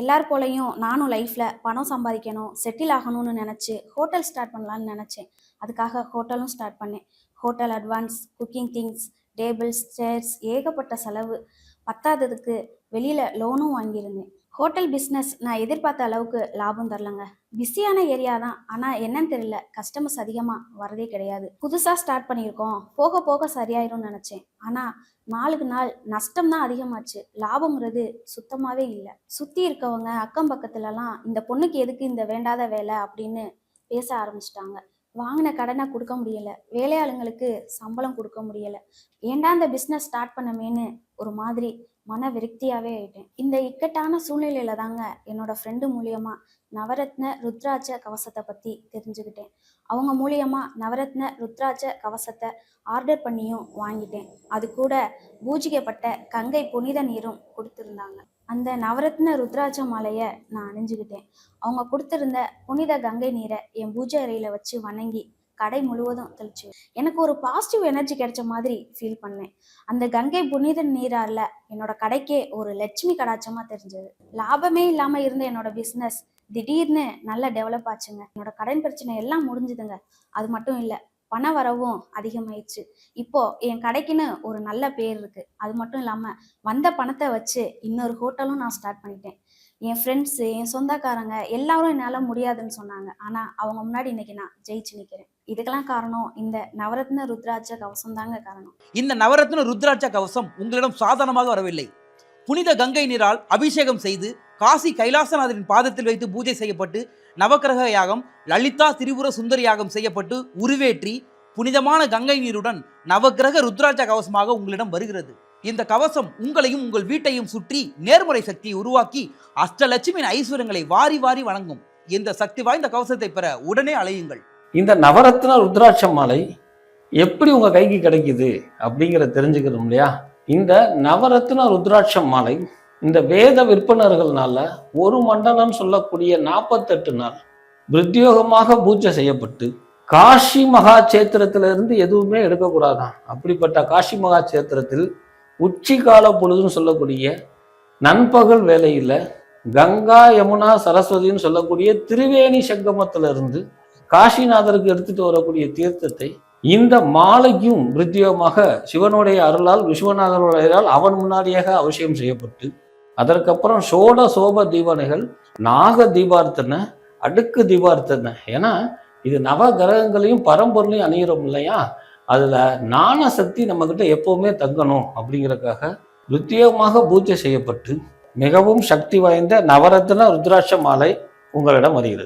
எல்லார் போலையும் நானும் லைஃப்பில் பணம் சம்பாதிக்கணும் செட்டில் ஆகணும்னு நினச்சி ஹோட்டல் ஸ்டார்ட் பண்ணலான்னு நினச்சேன். அதுக்காக ஹோட்டலும் ஸ்டார்ட் பண்ணேன். Hotel advance cooking things tables chairs ஏகப்பட்ட செலவு. பத்தாததுக்கு வெளியில் லோனும் வாங்கியிருந்தேன். ஹோட்டல் பிஸ்னஸ் நான் எதிர்பார்த்த அளவுக்கு லாபம் தரலங்க. பிஸியான ஏரியா தான். ஆனால் என்னன்னு தெரியல. கஸ்டமர்ஸ் அதிகமாக வரதே கிடையாது. புதுசாக ஸ்டார்ட் பண்ணியிருக்கோம். போக போக சரியாயிரும்னு நினச்சேன். ஆனால் நாளுக்கு நாள் நஷ்டம் தான் அதிகமாச்சு. லாபம்ங்கிறது சுத்தமாகவே இல்லை. சுற்றி இருக்கவங்க அக்கம் பக்கத்துலலாம் இந்த பொண்ணுக்கு எதுக்கு இந்த வேண்டாத வேலை அப்படின்னு பேச ஆரம்பிச்சிட்டாங்க. வாங்கின கடனை கொடுக்க முடியல. வேலையாளுங்களுக்கு சம்பளம் கொடுக்க முடியல. ஏண்டா இந்த பிஸ்னஸ் ஸ்டார்ட் பண்ணமேன்னு ஒரு மாதிரி மன விரக்தியாகவே ஆயிட்டேன். இந்த இக்கட்டான சூழ்நிலையில தாங்க என்னோட ஃப்ரெண்டு மூலியமா நவரத்ன ருத்ராட்ச கவசத்தை பற்றி தெரிஞ்சுக்கிட்டேன். அவங்க மூலியமா நவரத்ன ருத்ராட்ச கவசத்தை ஆர்டர் பண்ணியும் வாங்கிட்டேன். அது கூட பூஜிக்கப்பட்ட கங்கை புனித நீரும் கொடுத்துருந்தாங்க. அந்த நவரத்ன ருத்ராட்ச மாலையை நான் அணிஞ்சுக்கிட்டேன் அவங்க கொடுத்துருந்த புனித கங்கை நீரை என் பூஜை அறையில் வச்சு வணங்கி கடை முழுவதும் தெளிச்சு. எனக்கு ஒரு பாசிட்டிவ் எனர்ஜி கிடைச்ச மாதிரி ஃபீல் பண்ணேன். அந்த கங்கை புனித நீரால என்னோட கடைக்கே ஒரு லட்சுமி கடாச்சமா தெரிஞ்சது. லாபமே இல்லாம இருந்த என்னோட பிஸ்னஸ் திடீர்னு நல்லா டெவலப் ஆச்சுங்க. என்னோட கடன் பிரச்சனை எல்லாம் முடிஞ்சுதுங்க. அது மட்டும் இல்லை பண வரவும் அதிகமாயிடுச்சு. இப்போ என் கடைக்குன்னு ஒரு நல்ல பேர் இருக்கு. அது மட்டும் இல்லாம வந்த பணத்தை வச்சு இன்னொரு ஹோட்டலும் நான் ஸ்டார்ட் பண்ணிட்டேன். என் ஃப்ரெண்ட்ஸு என் சொந்தக்காரங்க எல்லாரும் என்னால் முடியாதுன்னு சொன்னாங்க. ஆனால் அவங்க முன்னாடி இன்னைக்கு நான் ஜெயிச்சு நிற்கிறேன் இதுக்கெல்லாம் காரணம் இந்த நவரத்ன ருத்ராட்ச கவசம் தாங்க காரணம். இந்த நவரத்ன ருத்ராட்ச கவசம் உங்களிடம் சாதாரணமாக வரவில்லை. புனித கங்கை நீரால் அபிஷேகம் செய்து காசி கைலாசநாதரின் பாதத்தில் வைத்து பூஜை செய்யப்பட்டு நவக்கிரக யாகம் லலிதா திரிபுர சுந்தரி யாகம் செய்யப்பட்டு உருவேற்றி புனிதமான கங்கை நீருடன் நவக்கிரக ருத்ராட்ச கவசமாக உங்களிடம் வருகிறது. இந்த கவசம் உங்களையும் உங்கள் வீட்டையும் சுற்றி நேர்முறை சக்தியை உருவாக்கி அஷ்டலட்சுமியின் ஐஸ்வர்யங்களை வாரி வாரி வழங்கும் இந்த சக்தி வாய்ந்த கவசத்தை பெற உடனே அலையுங்கள். இந்த நவரத்ன ருத்ராட்ச மாலை எப்படி உங்க கைக்கு கிடைக்குது அப்படிங்கிறத தெரிஞ்சுக்கணும் இல்லையா? இந்த நவரத்ன ருத்ராட்ச மாலை இந்த வேத விற்பனர்கள்னால ஒரு மண்டலம் சொல்லக்கூடிய நாற்பத்தெட்டு நாள் பிரத்யோகமாக பூஜை செய்யப்பட்டு காஷி மகா சேத்திரத்திலிருந்து எதுவுமே எடுக்கக்கூடாதான். அப்படிப்பட்ட காஷி மகா சேத்திரத்தில் உச்சிகால பொழுதுன்னு சொல்லக்கூடிய நண்பகல் வேலையில் கங்கா யமுனா சரஸ்வதின்னு சொல்லக்கூடிய திரிவேணி சங்கமத்திலிருந்து காஷிநாதருக்கு காசிநாதருக்கு எடுத்துட்டு வரக்கூடிய தீர்த்தத்தை இந்த மாலைக்கும் பிரத்யோகமாக சிவனுடைய அருளால் விஸ்வநாதனுடையால் அவன் முன்னாடியாக அவசியம் செய்யப்பட்டு அதற்கப்புறம் சோட சோப தீபனைகள் நாக தீபார்த்தனை அடுக்கு தீபார்த்தனை. ஏன்னா இது நவ கிரகங்களையும் பரம்பொருளையும் அணியிறோம் இல்லையா? அதுல நாண சக்தி நம்ம கிட்ட எப்பவுமே தங்கணும் அப்படிங்கிறதுக்காக பிரத்யேகமாக பூஜை செய்யப்பட்டு மிகவும் சக்தி வாய்ந்த நவரத்ன ருத்ராட்ச மாலை உங்களிடம் வருகிறது.